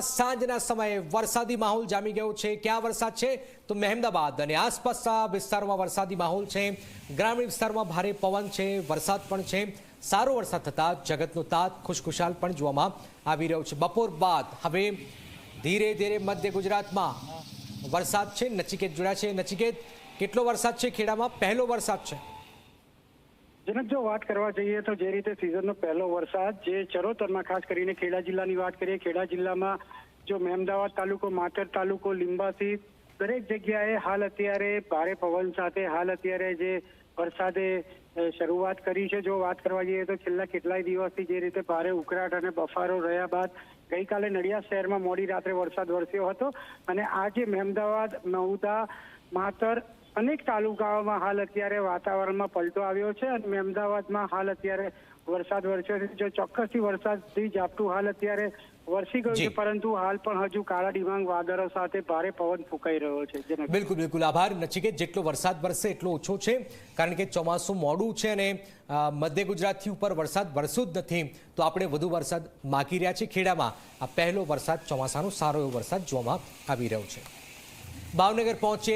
ખેડામાં સાંજના સમયે વરસાદી માહોલ જામી ગયો છે. ક્યાં વરસાદ છે? તો મહેમદાબાદ અને આસપાસના વિસ્તારોમાં વરસાદી માહોલ છે. ગ્રામીણ વિસ્તારમાં ભારે પવન છે, વરસાદ પણ છે. સારો વરસાદ થતાં જગતનો તાત ખુશખુશાલ પણ જોવામાં આવી રહ્યો છે. બપોર બાદ હવે ધીરે ધીરે મધ્ય ગુજરાતમાં વરસાદ છે નચિકેત જોડ્યા છે. નચિકેત કેટલો વરસાદ છે? ખેડામાં પહેલો વરસાદ છે. જનક જો વાત કરવા જઈએ તો જે રીતે સિઝનનો પહેલો વરસાદ, જે ચરોતરમાં ખાસ કરીને ખેડા જિલ્લાની વાત કરીએ, ખેડા જિલ્લામાં જો મહેમદાવાદ તાલુકો, માતર તાલુકો, લીંબાસી દરેક જગ્યાએ હાલ અત્યારે ભારે પવન સાથે, હાલ અત્યારે જે વરસાદે શરૂઆત કરી છે. જો વાત કરવા જઈએ તો છેલ્લા કેટલાય દિવસથી જે રીતે ભારે ઉકળાટ અને બફારો રહ્યા બાદ ગઈકાલે નડિયાદ શહેરમાં મોડી રાત્રે વરસાદ વરસ્યો હતો અને આજે મહેમદાવાદ મહુદા માતર અનેક તાલુકાઓમાં હાલ અત્યારે વાતાવરણમાં પલટો આવ્યો છે અને મહેમદાવાદમાં હાલ અત્યારે વરસાદ વરસ્યો છે. જો ચોક્કસથી વરસાદથી ઝાપટું હાલ અત્યારે વરસી ગયું છે પરંતુ હાલ પણ હજુ કાળા ડિમાંગ વાદળો સાથે ભારે પવન ફૂંકાઈ રહ્યો છે. બિલકુલ બિલકુલ. આભાર. નચિકેત જેટલો વરસાદ વરસે એટલો ઓછો છે. કારણ કે ચોમાસું મોડું છે અને મધ્ય ગુજરાતથી ઉપર વરસાદ વરસ્યો જ નથી, તો આપણે વધુ વરસાદ માગી રહ્યા છીએ ખેડામાં. આ પહેલો વરસાદ ચોમાસાનો સારો એવો વરસાદ જોવામાં આવી રહ્યો છે. ભાવનગર પહોંચે